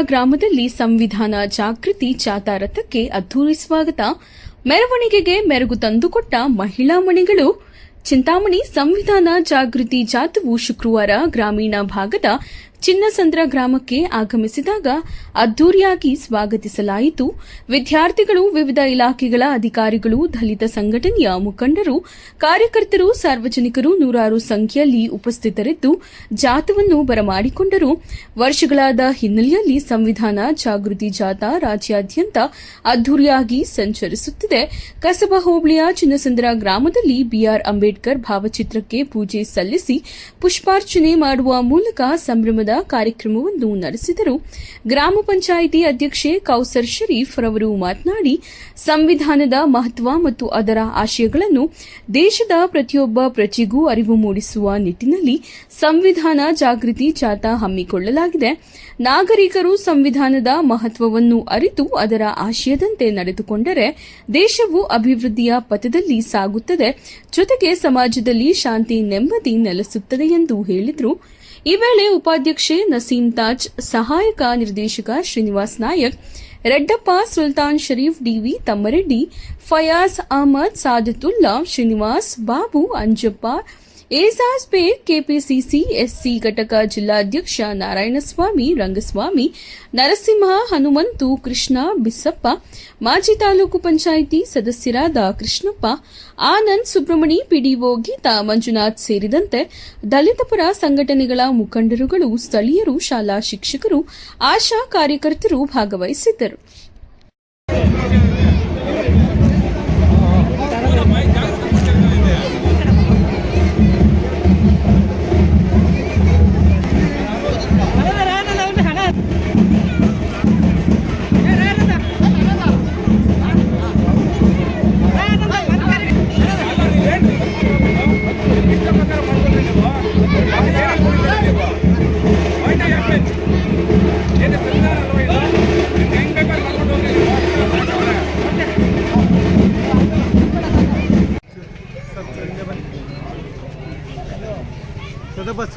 ಗ್ರಾಮದಲ್ಲಿ ಸಂವಿಧಾನ ಜಾಗೃತಿ ಜಾಥಾ ರಥಕ್ಕೆ ಅದ್ದೂರಿ ಸ್ವಾಗತ. ಮೆರವಣಿಗೆಗೆ ಮೆರಗು ತಂದುಕೊಟ್ಟ ಮಹಿಳಾ ಮಣಿಗಳು. ಚಿಂತಾಮಣಿ ಸಂವಿಧಾನ ಜಾಗೃತಿ ಜಾಥವು ಶುಕ್ರವಾರ ಗ್ರಾಮೀಣ ಭಾಗದ ಚಿನ್ನಸಂದ್ರ ಗ್ರಾಮಕ್ಕೆ ಆಗಮಿಸಿದಾಗ ಅದ್ದೂರಿಯಾಗಿ ಸ್ವಾಗತಿಸಲಾಯಿತು. ವಿದ್ಯಾರ್ಥಿಗಳು, ವಿವಿಧ ಇಲಾಖೆಗಳ ಅಧಿಕಾರಿಗಳು, ದಲಿತ ಸಂಘಟನೆಯ ಮುಖಂಡರು, ಕಾರ್ಯಕರ್ತರು, ಸಾರ್ವಜನಿಕರು ನೂರಾರು ಸಂಖ್ಯೆಯಲ್ಲಿ ಉಪಸ್ಥಿತರಿದ್ದು ಜಾಥವನ್ನು ಬರಮಾಡಿಕೊಂಡರು. ವರ್ಷಗಳಾದ ಹಿನ್ನೆಲೆಯಲ್ಲಿ ಸಂವಿಧಾನ ಜಾಗೃತಿ ಜಾಥಾ ರಾಜ್ಯಾದ್ಯಂತ ಅದ್ದೂರಿಯಾಗಿ ಸಂಚರಿಸುತ್ತಿದೆ. ಕಸಬಾ ಹೋಬಳಿಯ ಚಿನ್ನಸಂದ್ರ ಗ್ರಾಮದಲ್ಲಿ ಬಿಆರ್ ಅಂಬೇಡ್ಕರ್ ಭಾವಚಿತ್ರಕ್ಕೆ ಪೂಜೆ ಸಲ್ಲಿಸಿ ಪುಷ್ಪಾರ್ಚನೆ ಮಾಡುವ ಮೂಲಕ ಸಂಭ್ರಮದ ಕಾರ್ಯಕ್ರಮವನ್ನು ನಡೆಸಿದರು. ಗ್ರಾಮ ಪಂಚಾಯಿತಿ ಅಧ್ಯಕ್ಷೆ ಕೌಸರ್ ಶರೀಫ್ ರವರು ಮಾತನಾಡಿ, ಸಂವಿಧಾನದ ಮಹತ್ವ ಮತ್ತು ಅದರ ಆಶಯಗಳನ್ನು ದೇಶದ ಪ್ರತಿಯೊಬ್ಬ ಪ್ರಜೆಗೂ ಅರಿವು ಮೂಡಿಸುವ ನಿಟ್ಟಿನಲ್ಲಿ ಸಂವಿಧಾನ ಜಾಗೃತಿ ಜಾಥಾ ಹಮ್ಮಿಕೊಳ್ಳಲಾಗಿದೆ. ನಾಗರಿಕರು ಸಂವಿಧಾನದ ಮಹತ್ವವನ್ನು ಅರಿತು ಅದರ ಆಶಯದಂತೆ ನಡೆದುಕೊಂಡರೆ ದೇಶವು ಅಭಿವೃದ್ಧಿಯ ಪಥದಲ್ಲಿ ಸಾಗುತ್ತದೆ. ಜೊತೆಗೆ ಸಮಾಜದಲ್ಲಿ ಶಾಂತಿ ನೆಮ್ಮದಿ ನೆಲೆಸುತ್ತದೆ ಎಂದು ಹೇಳಿದರು. ಈ ವೇಳೆ ಉಪಾಧ್ಯಕ್ಷೆ ನಸೀಂ ತಾಜ್, ಸಹಾಯಕ ನಿರ್ದೇಶಕ Srinivas Nayak, Reddappa Sultan Sharif DV Thammareddy, Fayaz Ahmed Sadatulla Srinivas, Babu Anjappa Baig KPCC, SC ಘಟಕ ಜಿಲ್ಲಾಧ್ಯಕ್ಷ ನಾರಾಯಣಸ್ವಾಮಿ, ರಂಗಸ್ವಾಮಿ, ನರಸಿಂಹ, ಹನುಮಂತು, ಕೃಷ್ಣ, ಬಿಸ್ಸಪ್ಪ, ಮಾಜಿ ತಾಲೂಕು ಪಂಚಾಯಿತಿ ಸದಸ್ಯರಾದ ಕೃಷ್ಣಪ್ಪ, ಆನಂದ್ ಸುಬ್ರಹ್ಮಣಿ, ಪಿಡಿಒ ಗೀತಾ ಮಂಜುನಾಥ್ ಸೇರಿದಂತೆ ದಲಿತ ಪರ ಸಂಘಟನೆಗಳ ಮುಖಂಡರುಗಳು, ಸ್ಥಳೀಯರು, ಶಾಲಾ ಶಿಕ್ಷಕರು, ಆಶಾ ಕಾರ್ಯಕರ್ತರು ಭಾಗವಹಿಸಿದ್ದರು.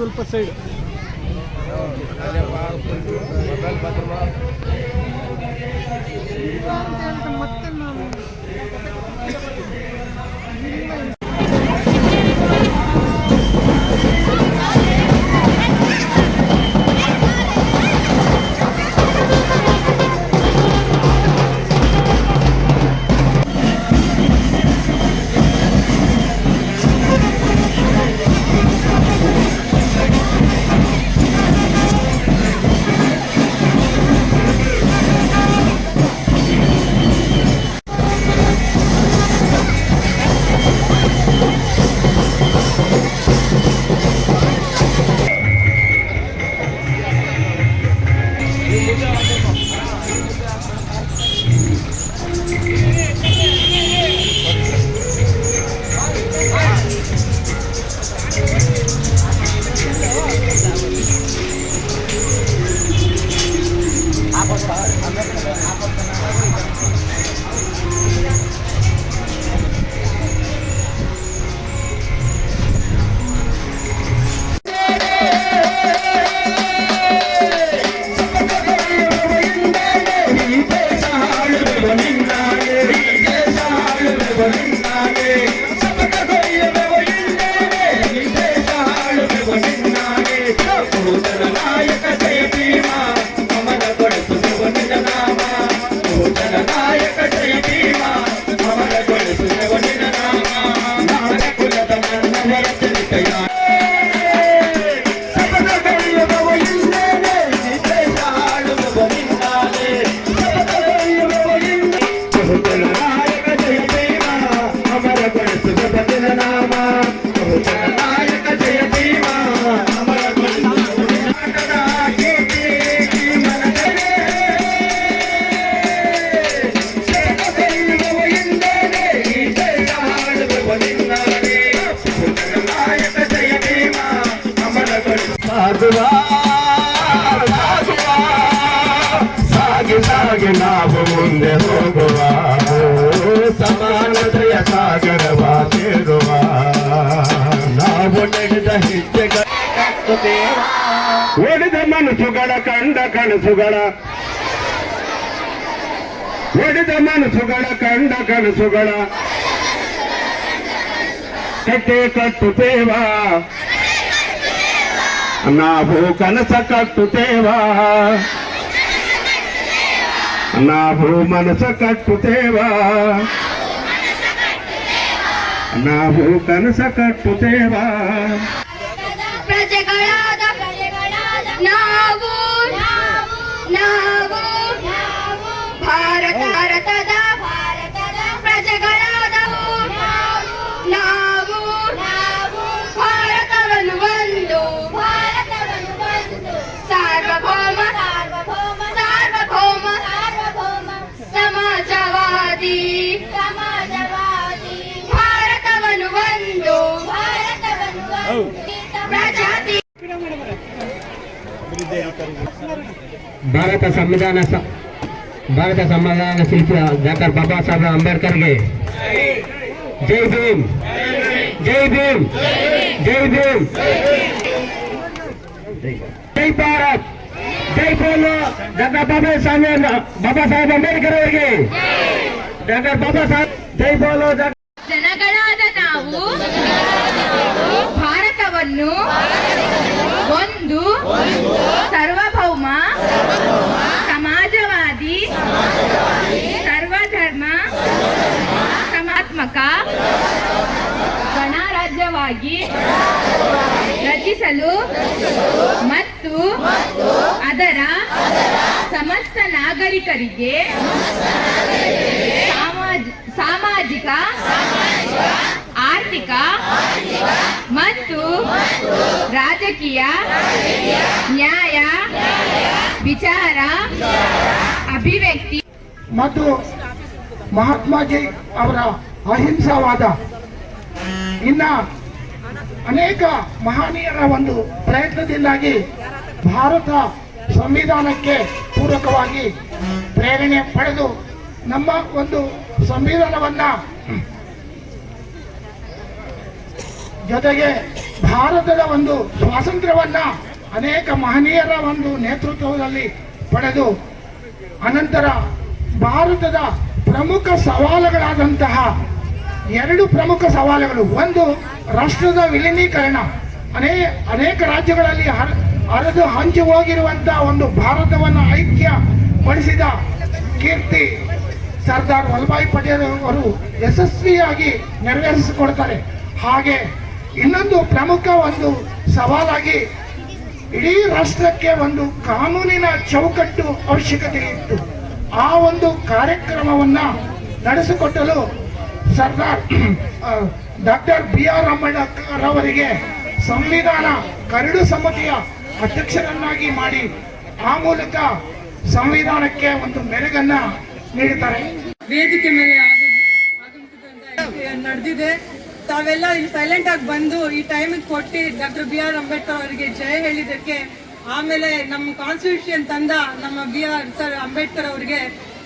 ಸ್ವಲ್ಪ ಸೈಡ್ Let it ಸಾಗಿ ಸಾಗಿ ನಾವು ಮುಂದೆ ಹೋಗುವ. ಸಮಾನತೆಯ ಸಾಗರವ ಸೇರುವ. ನಾವು ನಡೆದ ಹೆಜ್ಜೆಗಳ ಒಡೆದ ಮನಸ್ಸುಗಳ ಕಂಡ ಕನಸುಗಳ. ಒಡೆದ ಮನಸ್ಸುಗಳ ಕಂಡ ಕನಸುಗಳ. ಕಟ್ಟೆ ಕಟ್ಟುತ್ತೇವ? ನಾವು ಕನಸ ಕಟ್ಟುತ್ತೇವ ನಾವು ಮನಸ ಕಟ್ಟುತ್ತೇವ ನಾವು ಕನಸ ಕಟ್ಟುತ್ತೇವ ಪ್ರಜೆಗಳಾದ ನಾವು ನಾವು ಭಾರತ ಭಾರತ ಸಂವಿಧಾನ ಭಾರತ ಸಂವಿಧಾನ ಶಿಲ್ಪಿ ಡಾಕ್ಟರ್ ಬಾಬಾ ಸಾಹೇಬ್ ಅಂಬೇಡ್ಕರ್ಗೆ ಜೈ ಭೀಮ್. ಜೈ ಭೀಮ್. ಜೈ ಭೀಮ್. ಜೈ ಭಾರತ್. ಜೈ ಪೋಲೋ ಡಾಕ್ಟರ್ ಬಾಬಾ ಸಾಹೇಬ್ ಬಾಬಾ ಸಾಹೇಬ್ ಅಂಬೇಡ್ಕರ್ ಅವರಿಗೆ. ಡಾಕ್ಟರ್ ಬಾಬಾ ಸಾಹೇಬ್ ಜೈ ಬೋಲೋ ಜನಗಳಾದ ನಾವು ಭಾರತವನ್ನು ಒಂದು ಸಮಾತ್ಮಕ ಗಣರಾಜ್ಯವಾಗಿ ರಚಿಸಲು ಮತ್ತು ಅದರ ಸಮಸ್ತ ನಾಗರಿಕರಿಗೆ ಸಾಮಾಜ- ಸಾಮಾಜಿಕ, ಆರ್ಥಿಕ ಮತ್ತು ರಾಜಕೀಯ ನ್ಯಾಯ, ವಿಚಾರ, ಅಭಿವ್ಯಕ್ತಿ ಮತ್ತು ಮಹಾತ್ಮಾಜಿ ಅವರ ಅಹಿಂಸಾವಾದ ಇನ್ನ ಅನೇಕ ಮಹನೀಯರ ಒಂದು ಪ್ರಯತ್ನದಿಂದಾಗಿ ಭಾರತ ಸಂವಿಧಾನಕ್ಕೆ ಪೂರಕವಾಗಿ ಪ್ರೇರಣೆ ಪಡೆದು ನಮ್ಮ ಒಂದು ಸಂವಿಧಾನವನ್ನ ಜೊತೆಗೆ ಭಾರತದ ಒಂದು ಸ್ವಾತಂತ್ರ್ಯವನ್ನ ಅನೇಕ ಮಹನೀಯರ ಒಂದು ನೇತೃತ್ವದಲ್ಲಿ ಪಡೆದು ಅನಂತರ ಭಾರತದ ಪ್ರಮುಖ ಸವಾಲುಗಳಾದಂತಹ ಎರಡು ಪ್ರಮುಖ ಸವಾಲುಗಳು. ಒಂದು, ರಾಷ್ಟ್ರದ ವಿಲೀನೀಕರಣ. ಅನೇ, ಅನೇಕ ರಾಜ್ಯಗಳಲ್ಲಿ ಹರ- ಹರಿದು ಹಂಚಿ ಹೋಗಿರುವಂತಹ ಒಂದು ಭಾರತವನ್ನು ಐಕ್ಯಪಡಿಸಿದ ಕೀರ್ತಿ ಸರ್ದಾರ್ ವಲ್ಲಭಾಯಿ ಪಟೇಲ್ ಅವರು ಯಶಸ್ವಿಯಾಗಿ ನೆರವೇರಿಸಿಕೊಡ್ತಾರೆ. ಹಾಗೆ ಇನ್ನೊಂದು ಪ್ರಮುಖ ಒಂದು ಸವಾಲಾಗಿ ಇಡೀ ರಾಷ್ಟ್ರಕ್ಕೆ ಒಂದು ಕಾನೂನಿನ ಚೌಕಟ್ಟು ಅವಶ್ಯಕತೆ ಇತ್ತು ಆ ಒಂದು ಕಾರ್ಯಕ್ರಮವನ್ನ ನಡೆಸಿಕೊಟ್ಟಲು Sardar doctor B R Ambedkar ಅವರಿಗೆ ಸಂವಿಧಾನ ಕರಡು ಸಮಿತಿಯ ಅಧ್ಯಕ್ಷರನ್ನಾಗಿ ಮಾಡಿ ಆ ಮೂಲಕ ಸಂವಿಧಾನಕ್ಕೆ ಒಂದು ಮೆರುಗನ್ನ ನೀಡುತ್ತಾರೆ ವೇದಿಕೆ ಮೇಲೆ ನಡೆದಿದೆ. ತಾವೆಲ್ಲ ಈ ಸೈಲೆಂಟ್ ಆಗಿ ಬಂದು ಈ ಟೈಮಿಗೆ ಕೊಟ್ಟು ಡಾಕ್ಟರ್ ಬಿ ಆರ್ ಅಂಬೇಡ್ಕರ್ ಅವರಿಗೆ ಜಯ ಹೇಳಿದಕ್ಕೆ ಆಮೇಲೆ ನಮ್ಮ ಕಾನ್ಸ್ಟಿಟ್ಯೂಷನ್ ತಂದ ನಮ್ಮ ಬಿ ಆರ್ ಸರ್ ಅಂಬೇಡ್ಕರ್ ಅವರಿಗೆ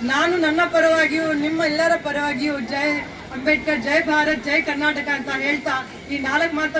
ನಾನು ನನ್ನ ಪರವಾಗಿಯೂ, ನಿಮ್ಮ ಎಲ್ಲರ ಪರವಾಗಿಯೂ ಜೈ ಅಂಬೇಡ್ಕರ್ ಜೈ ಭಾರತ್ ಜೈ ಕರ್ನಾಟಕ ಅಂತ ಹೇಳ್ತಾ ಈ ನಾಲ್ಕು ಮಾತನ್ನು